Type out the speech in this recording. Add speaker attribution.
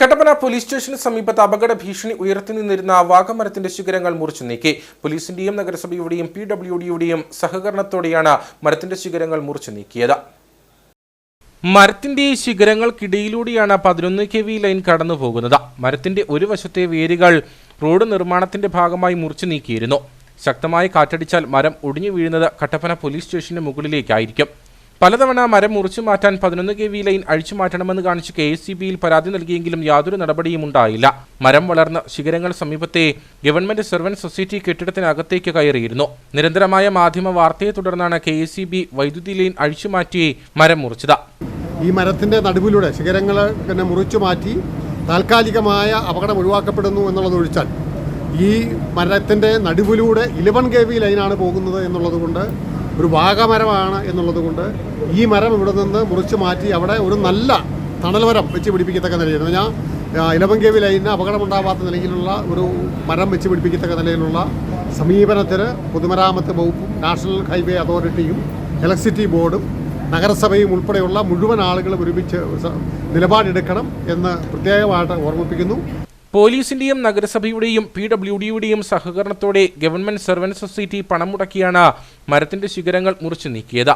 Speaker 1: Kattappana police സ്റ്റേഷന് സമീപത്ത് അപകട ഭീഷണി ഉയർത്തി നിന്നിരുന്ന വാഗമരത്തിന്റെ ശിഖരങ്ങൾ മുറിച്ചു നീക്കി. പോലീസിന്റെയും നഗരസഭയുടെയും പി ഡബ്ല്യു ഡിയുടെയും സഹകരണത്തോടെയാണ് മരത്തിന്റെ ശിഖരങ്ങൾ മുറിച്ചു നീക്കിയത്. മരത്തിന്റെ ശിഖരങ്ങൾക്കിടയിലൂടെയാണ് പതിനൊന്ന് കെ വി ലൈൻ കടന്നു പോകുന്നത് മരത്തിന്റെ ഒരു വശത്തെ വേരുകൾ റോഡ് നിർമ്മാണത്തിന്റെ ഭാഗമായി മുറിച്ചു നീക്കിയിരുന്നു. ശക്തമായ കാറ്റടിച്ചാൽ മരം ഒടിഞ്ഞു വീഴുന്നത് കട്ടപ്പന പോലീസ് സ്റ്റേഷന് മുകളിലേക്കായിരിക്കും. പലതവണ മരം മുറിച്ചു മാറ്റാൻ പതിനൊന്ന് കെ വി ലൈൻ അഴിച്ചു മാറ്റണമെന്ന് കാണിച്ച് കെ എസ് സി ബിയിൽ പരാതി നൽകിയെങ്കിലും യാതൊരു നടപടിയും ഉണ്ടായില്ല. മരം വളർന്ന ശിഖരങ്ങൾ സമീപത്തെ ഗവൺമെന്റ് സർവന്റ് സൊസൈറ്റി കെട്ടിടത്തിനകത്തേക്ക് കയറിയിരുന്നു. നിരന്തരമായ മാധ്യമ വാർത്തയെ തുടർന്നാണ് കെ എസ് സി ബി വൈദ്യുതി ലൈൻ അഴിച്ചു മാറ്റി മരം മുറിച്ചത്.
Speaker 2: ഈ മരത്തിന്റെ നടുവിലൂടെ ശിഖരങ്ങൾ പിന്നെ മുറിച്ചു മാറ്റി താൽക്കാലികമായ അപകടം ഒഴിവാക്കപ്പെടുന്നു എന്നുള്ളത് ഒഴിച്ചാൽ ഈ മരത്തിന്റെ നടുവിലൂടെ ഇലവൻ കെ വി ലൈനാണ് പോകുന്നത് എന്നുള്ളത് കൊണ്ട് ഒരു വാഗമരമാണ് എന്നുള്ളത് കൊണ്ട് ഈ മരം ഇവിടെ നിന്ന് മുറിച്ച് മാറ്റി അവിടെ ഒരു നല്ല തണൽ മരം വെച്ച് പിടിപ്പിക്കത്തക്ക നിലയിൽ ഇലവൻ കെ ലൈനിന് അപകടമുണ്ടാവാത്ത നിലയിലുള്ള ഒരു മരം വെച്ച് പിടിപ്പിക്കത്തക്ക നിലയിലുള്ള സമീപനത്തിന് പൊതുമരാമത്ത് വകുപ്പും നാഷണൽ ഹൈവേ അതോറിറ്റിയും ഇലക്ട്രിസിറ്റി ബോർഡും നഗരസഭയും ഉൾപ്പെടെയുള്ള മുഴുവൻ ആളുകളും ഒരുമിച്ച് നിലപാടെടുക്കണം എന്ന് പ്രത്യേകമായിട്ട് ഓർമ്മിപ്പിക്കുന്നു.
Speaker 1: പോലീസിന്റെയും നഗരസഭയുടെയും പി ഡബ്ല്യു ഡിയുടെയും സഹകരണത്തോടെ ഗവൺമെന്റ് സർവൻസ് സൊസൈറ്റി പണം മുടക്കിയാണ് മരത്തിന്റെ ശിഖരങ്ങൾ മുറിച്ചു നീക്കിയത്.